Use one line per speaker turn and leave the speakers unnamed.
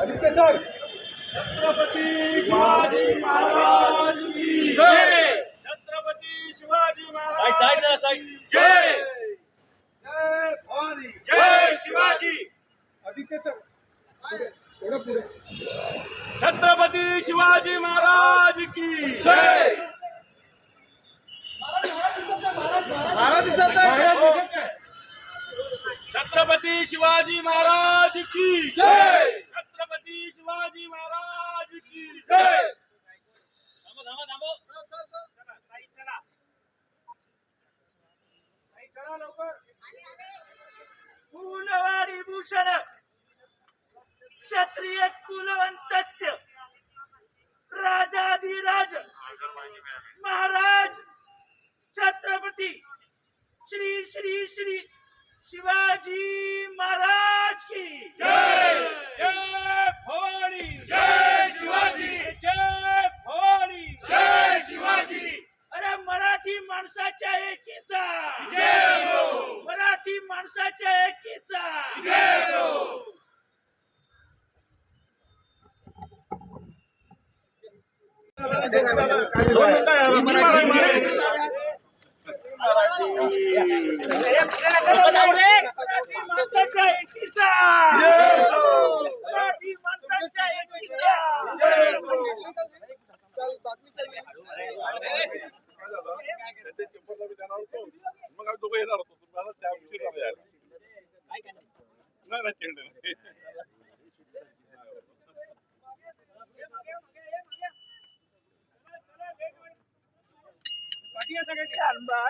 आदित्य छत्रपती शिवाजी महाराज की
छत्रपती शिवाजी महाराज जय! जय!
जय शिवाजी! आदित्य
छत्रपती शिवाजी महाराज की
जय!
छत्रपती शिवाजी महाराज की जय!
भूषण क्षत्रिय कुलवंतस्य राजाधिराज महाराज छत्रपती श्री श्री श्री शिवाजी महाराज की
जय जय भवानी जय शिवाजी जय भवानी जय शिवाजी
अरे मराठी माणसाच्या एकीचा माणसाच्या माणसाच्या मराठी माणसाच्या एकीचा
ರೂಪಾಯಿ ಏನಾರು
ತುಂಬಾ ಕೇಳಿ ಅನ್ಬಾ